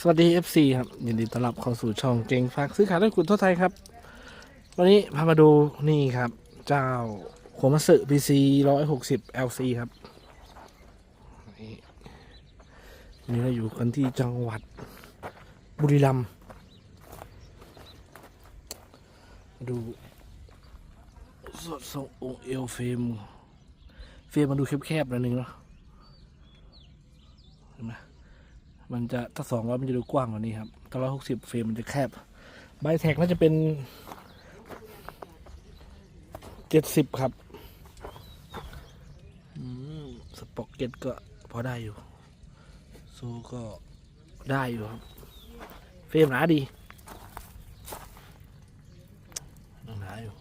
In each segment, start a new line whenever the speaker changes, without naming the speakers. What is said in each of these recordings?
สวัสดี FC ครับ ยินดีต้อนรับเข้าสู่ช่องเก่งฝากซื้อขายด้คุณทั่วไทยครับ วันนี้พามาดูนี่ครับ เจ้าโคมัสึ PC 160 LC ครับนี่นี่เราอยู่กันที่จังหวัดบุรีรัมย์มาดูสดทรงองค์เอลเฟรมเฟรมมันดูแคบๆหน่อยนึงเนาะเห็นไหม มันจะถ้าสองร้อยมันจะดูกว้างกว่านี้ครับถ้าร้อยหกสิบเฟรมมันจะแคบใบแท็กน่าจะเป็นเจ็ดสิบครับสป็อกเก็ตก็พอได้อยู่โซก็ได้อยู่ครับ เฟรมหนาดีหนาอยู่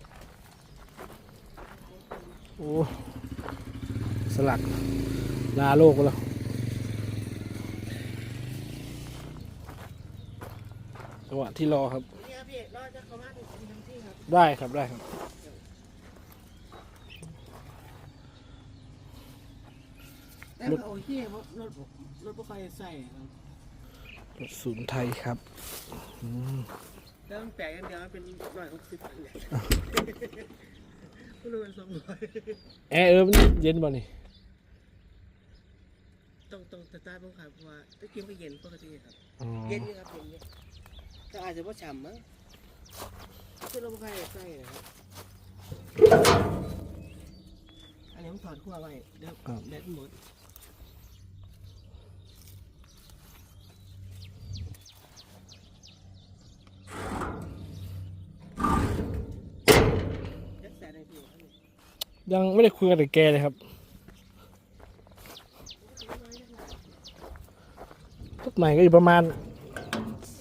โอ้ สลักลาโลกแล้ว จังหวะที่รอครับ
นี่ครับพี่รอจะเข้ามาถึงทั้งที่ครับ
ได้ครับได้ครับ
แต่ว่าโอเคเพราะรถรถรถไฟใส่ครับ
รถศูนย์ไทยครับอืม
แล้วมันแปลกอย่างเดียวมันเป็นร้อยหกสิบเนี่ยไม่รู้เป็นสองร้อย
แอร์เออมันเย็นบ่นี่
ต้องต้องสตาร์ทบ้างครับเพราะว่าตะกี้มันก็เย็นปกติครับ
อ๋อ
เย็นอยู่ครับเย็นอยู่ แต่อาจจะว่าฉ่ำมั้งคือรถไฟใส่นะครับอันนี้มันถอดขั้วไว้เดี๋ยวแบตหมดยัดแสในพี่ครับ
ยังไม่ได้คุยกับแต่แกเลยครับทุกใหม่ก็อยู่ประมาณ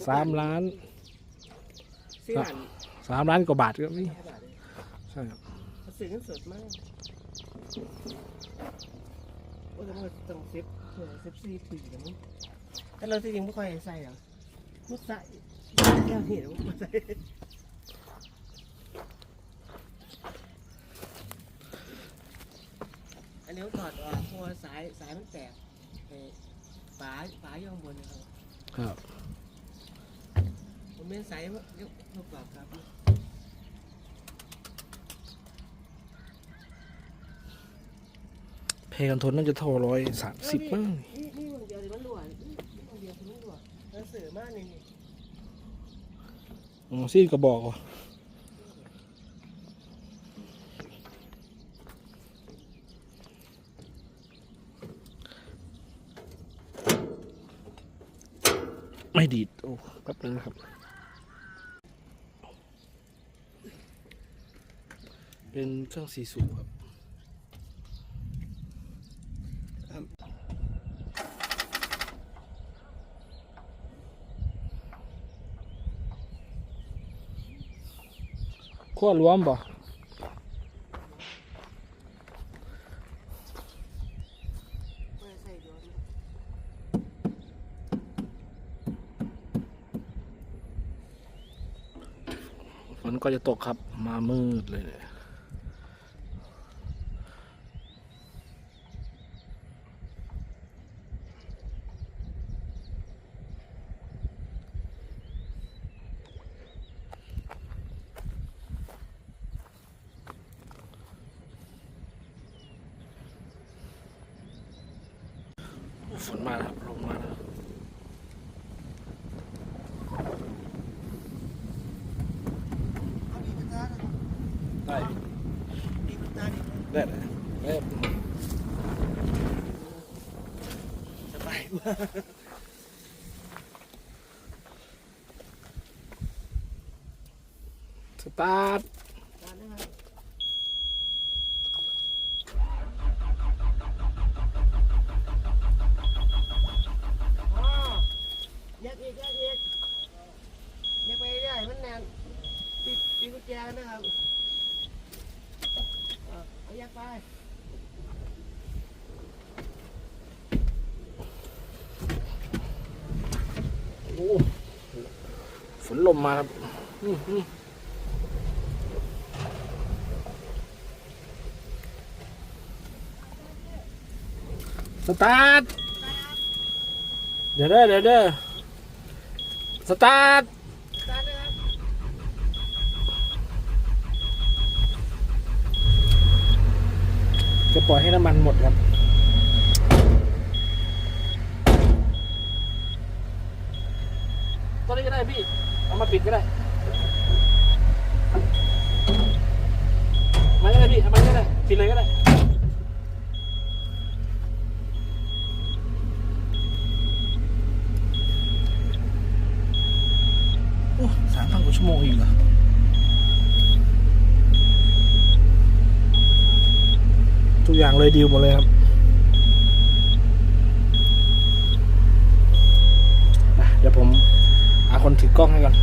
สามล้าน
ซื้อหลาน
สามล้านกว่าบาทก็มี
ห้าบาทเลย
ใช่ครับ
เขาซื้อกันสดมากโอ้แต่มันต้องเซฟเผื่อเซฟซีถึงกันมั้งแต่เราจริงๆไม่ค่อยใส่หรอกมุดใส่แก้วเห็นมุดใส่อันนี้เขาถอดออกเพราะว่าสายสายมันแตกไอ้ฝาฝาอยู่ข้างบนนะครับ
ครับ
ผมเป็นสายกยกกรอบครับ
เพกันทนน่าจะเท่าร้อยสามสิบมั้ง
นี่นี่มันเดียวที่มันรั่วนี่นี่มันเดียวที่มันรั่วแล้วเสือมากนี่นี่
อ๋อซีนกระบอกว่ะไม่ดีดโอ้แป๊บนึงครับ เป็นเครื่องสีสูบครับขั้วรวมบ่
ไม่ใส่เดียวนี่
ฝนก็จะตกครับมามืดเลยเนี่ย ฝนมาแล้วครับลงมาแล้วได้
ดีเป็นตาดิ
ได้เลยได้
สบายมาก
สตาร์ท
ตานะครับอ๋อยักอีกยักอีกยักไปเรื่อยมันแน่นปิดปิดกุญแจนะครับ เอายักไป
โอ้ฝนลมมาครับสตาร์ท เดี๋ยวเด้อเดี๋ยวเด้อสตาร์ท
ตาเลยครับ
จะ ปล่อยให้น้ำมันหมดครับ ตัวนี้ก็ได้พี่ เอามาปิดก็ได้มันก็ได้พี่ เอามันก็ได้ ปิดเลยก็ได้โอ้สามพันกว่าชั่วโมงอีกเหรอ ทุก อย่างเลยดีลหมดเลยครับอะเดี๋ยวผมหาคนถือกล้องให้ก่อน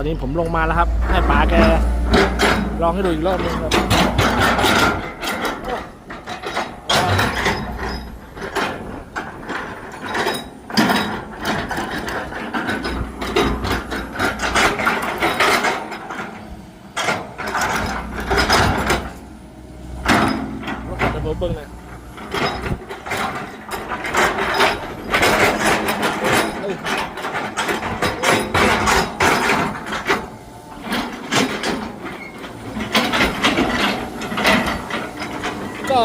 อนนี้ผมลงมาแล้วครับ ให้ป๋าแกลองให้ดูอีกรอบหนึงครับรถขับไปผมเบิ้งหน่อยเอ้ย ก็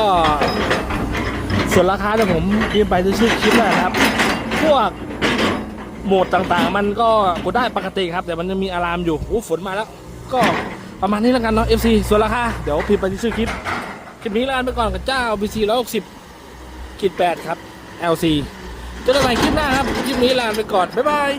ส่วนราคาเนี่ยผมพิมพ์ไปดูชื่อคลิปแล้วนะครับ พวกโหมดต่างๆ มันก็กดได้ปกติครับ แต่มันจะมีอารามอยู่โอ้ฝนมาแล้ว ก็ประมาณนี้แล้วกันเนาะ FC ส่วนราคาเดี๋ยวพิมพ์ไปดูชื่อคลิปคลิปนี้ลาไปก่อนกับเจ้า BC 160กิด8ครับ LC เจอกันใหม่คลิปหน้าครับ คลิปนี้ลาไปก่อน บ๊ายบาย